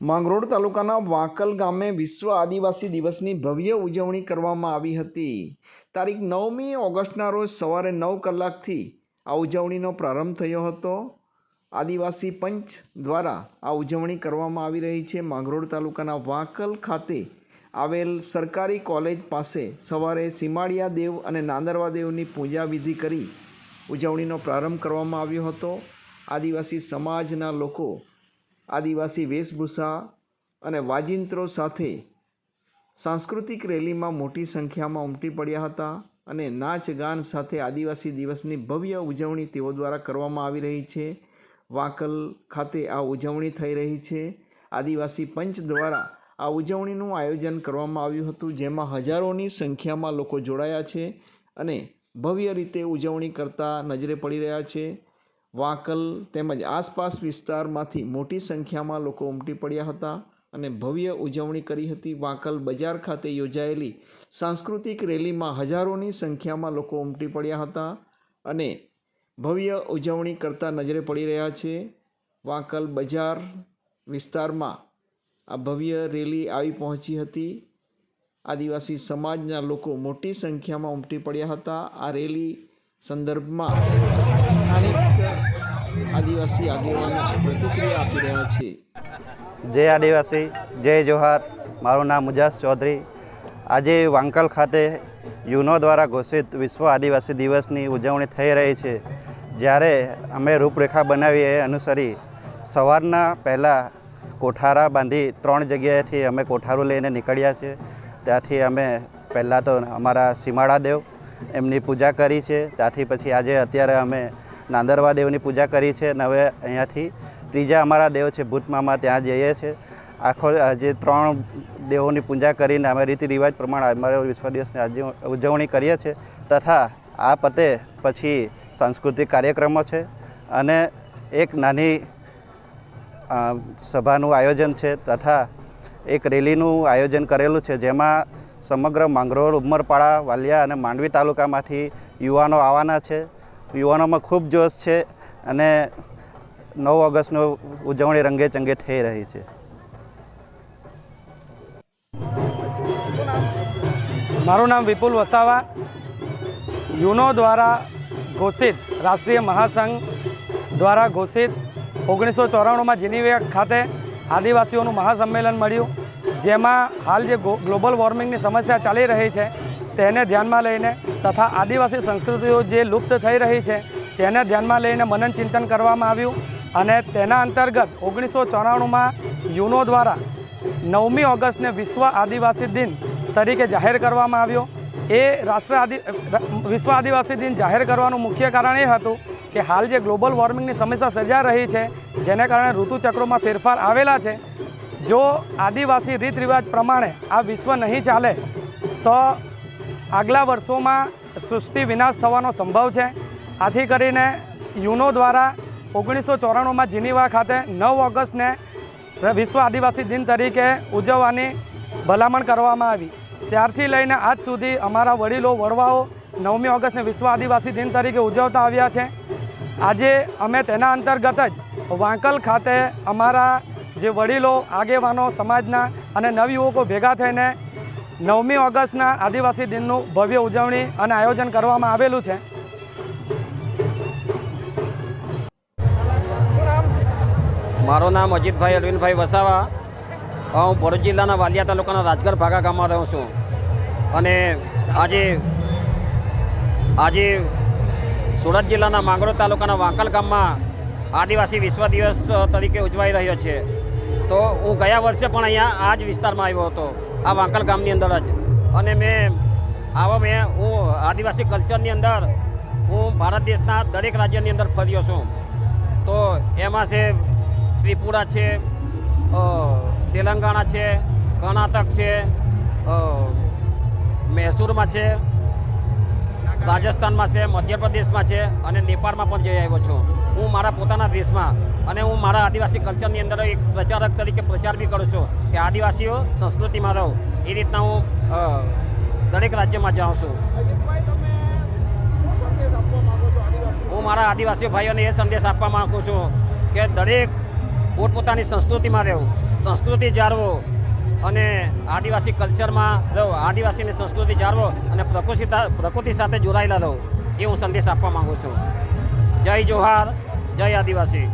માંગરોળ તાલુકાના વાંકલ ગામે વિશ્વ આદિવાસી દિવસની ભવ્ય ઉજવણી કરવામાં આવી હતી. તારીખ નવમી ઓગસ્ટના રોજ સવારે નવ કલાકથી આ ઉજવણીનો પ્રારંભ થયો હતો. આદિવાસી પંચ દ્વારા આ ઉજવણી કરવામાં આવી રહી છે. માંગરોળ તાલુકાના વાંકલ ખાતે આવેલ સરકારી કોલેજ પાસે સવારે સીમાડિયા દેવ અને નાંદરવા દેવની પૂજા વિધિ કરી ઉજવણીનો પ્રારંભ કરવામાં આવ્યો હતો. આદિવાસી સમાજના લોકો આદિવાસી વેશભૂષા અને વાજિંત્રો સાથે સાંસ્કૃતિક રેલીમાં મોટી સંખ્યામાં ઉમટી પડ્યા હતા અને નાચ ગાન સાથે આદિવાસી દિવસની ભવ્ય ઉજવણી તેઓ દ્વારા કરવામાં આવી રહી છે. વાંકલ ખાતે આ ઉજવણી થઈ રહી છે. આદિવાસી પંચ દ્વારા આ ઉજવણીનું આયોજન કરવામાં આવ્યું હતું, જેમાં હજારોની સંખ્યામાં લોકો જોડાયા છે અને ભવ્ય રીતે ઉજવણી કરતા નજરે પડી રહ્યા છે. વાંકલ તેમજ આસપાસ વિસ્તારમાંથી મોટી સંખ્યામાં લોકો ઉમટી પડ્યા હતા અને ભવ્ય ઉજવણી કરી હતી. વાંકલ બજાર ખાતે યોજાયેલી સાંસ્કૃતિક રેલીમાં હજારોની સંખ્યામાં લોકો ઉમટી પડ્યા હતા અને ભવ્ય ઉજવણી કરતા નજરે પડી રહ્યા છે. વાંકલ બજાર વિસ્તારમાં આ ભવ્ય રેલી આવી પહોંચી હતી. આદિવાસી સમાજના લોકો મોટી સંખ્યામાં ઉમટી પડ્યા હતા. આ રેલી સંદર્ભમાં સ્થાનિક આદિવાસી આગેવાનો પ્રતિક્રિયા આપી રહ્યા છે. જય આદિવાસી, જય જોહાર. મારું નામ મુજાસ ચૌધરી. આજે વાંકલ ખાતે યુનો દ્વારા ઘોષિત વિશ્વ આદિવાસી દિવસની ઉજવણી થઈ રહી છે. જ્યારે અમે રૂપરેખા બનાવી એ અનુસરી સવારના પહેલાં કોઠારા બાંધી ત્રણ જગ્યાએથી અમે કોઠારું લઈને નીકળ્યા છે. ત્યાંથી અમે પહેલાં તો અમારા સીમાડા દેવ એમની પૂજા કરી છે. ત્યાંથી પછી આજે અત્યારે અમે નાંદરવા દેવની પૂજા કરી છે અને હવે અહીંયાથી ત્રીજા અમારા દેવ છે ભૂતમામા ત્યાં જઈએ છીએ. આખો, આજે ત્રણ દેવોની પૂજા કરીને અમે રીતિ રિવાજ પ્રમાણે અમારે વિશ્વ દિવસની આજે ઉજવણી કરીએ છીએ તથા આ પતે પછી સાંસ્કૃતિક કાર્યક્રમો છે અને એક નાની સભાનું આયોજન છે તથા એક રેલીનું આયોજન કરેલું છે જેમાં સમગ્ર માંગરોળ, ઉમરપાડા, વાલિયા અને માંડવી તાલુકામાંથી યુવાનો આવવાના છે. યુવાનોમાં ખૂબ જોશ છે અને નવ ઓગસ્ટનો ઉજવણી રંગે ચંગે થઈ રહી છે. મારું નામ વિપુલ વસાવા. યુનો દ્વારા ઘોષિત રાષ્ટ્રીય મહાસંઘ દ્વારા ઘોષિત ઓગણીસો ચોરાણુંમાં જીનીવે ખાતે આદિવાસીઓનું મહાસંમેલન મળ્યું, જેમાં હાલ જે ગ્લોબલ વોર્મિંગની સમસ્યા ચાલી રહી છે તેને ધ્યાનમાં લઈને તથા આદિવાસી સંસ્કૃતિઓ જે લુપ્ત થઈ રહી છે, તેને ધ્યાનમાં લઈને મનન ચિંતન કરવામાં આવ્યું અને તેના અંતર્ગત ઓગણીસો ચોરાણુંમાં યુનો દ્વારા નવમી ઓગસ્ટને વિશ્વ આદિવાસી દિન તરીકે જાહેર કરવામાં આવ્યો. એ રાષ્ટ્ર આદિ વિશ્વ આદિવાસી દિન જાહેર કરવાનું મુખ્ય કારણ એ હતું કે હાલ જે ગ્લોબલ વોર્મિંગની સમસ્યા સર્જા રહી છે, જેને કારણે ઋતુચક્રોમાં ફેરફાર આવેલા છે. જો આદિવાસી રીત રિવાજ પ્રમાણે આ વિશ્વ નહીં ચાલે, તો આગલા વર્ષોમાં સૃષ્ટિ વિનાશ થવાનો સંભવ છે. આથી કરીને યુનો દ્વારા ઓગણીસો ચોરાણુંમાં જીનીવા ખાતે નવ ઓગસ્ટને વિશ્વ આદિવાસી દિન તરીકે ઉજવવાની ભલામણ કરવામાં આવી. ત્યારથી લઈને આજ સુધી અમારા વડીલો વડવાઓ નવમી ઓગસ્ટને વિશ્વ આદિવાસી દિન તરીકે ઉજવતા આવ્યા છે. આજે અમે તેના અંતર્ગત જ વાંકલ ખાતે અમારા જે વડીલો, આગેવાનો, સમાજના અને નવયુવકો ભેગા થઈને નવમી ઓગસ્ટના આદિવાસી દિનનું ભવ્ય ઉજવણી અને આયોજન કરવામાં આવેલું છે. મારું નામ અજીતભાઈ અરવિંદભાઈ વસાવા. હું ભરૂચ જિલ્લાના વાલિયા તાલુકાના રાજગઢ ભાગા ગામમાં રહું છું. અને આજે આજે સુરત જિલ્લાના માંગરોળ તાલુકાના વાંકલ ગામમાં આદિવાસી વિશ્વ દિવસ તરીકે ઉજવાઈ રહ્યો છે. તો હું ગયા વર્ષે પણ અહીંયા આ જ વિસ્તારમાં આવ્યો હતો. આ વાંકલ ગામની અંદર જ. અને મેં, આવા મેં, હું આદિવાસી કલ્ચરની અંદર, હું ભારત દેશના દરેક રાજ્યની અંદર ફર્યો છું. તો એમાં છે, ત્રિપુરા છે તેલંગાણા છે, કર્ણાટક છે મૈસૂરમાં છે, રાજસ્થાનમાં છે, મધ્યપ્રદેશમાં છે અને નેપાળમાં પણ જઈ આવ્યો છું. હું મારા પોતાના દેશમાં અને હું મારા આદિવાસી કલ્ચરની અંદર એક પ્રચારક તરીકે પ્રચાર બી કરું છું કે આદિવાસીઓ સંસ્કૃતિમાં રહો. એ રીતના હું દરેક રાજ્યમાં જાઉં છું. હું મારા આદિવાસી ભાઈઓને એ સંદેશ આપવા માગું છું કે દરેક પોતપોતાની સંસ્કૃતિમાં રહેવું સંસ્કૃતિ જાળવો અને આદિવાસી કલ્ચરમાં રહો આદિવાસીની સંસ્કૃતિ જાળવો અને પ્રકૃતિ પ્રકૃતિ સાથે જોડાયેલા રહો. એ હું સંદેશ આપવા માગું છું. જય જોહાર. જય આદિવાસી.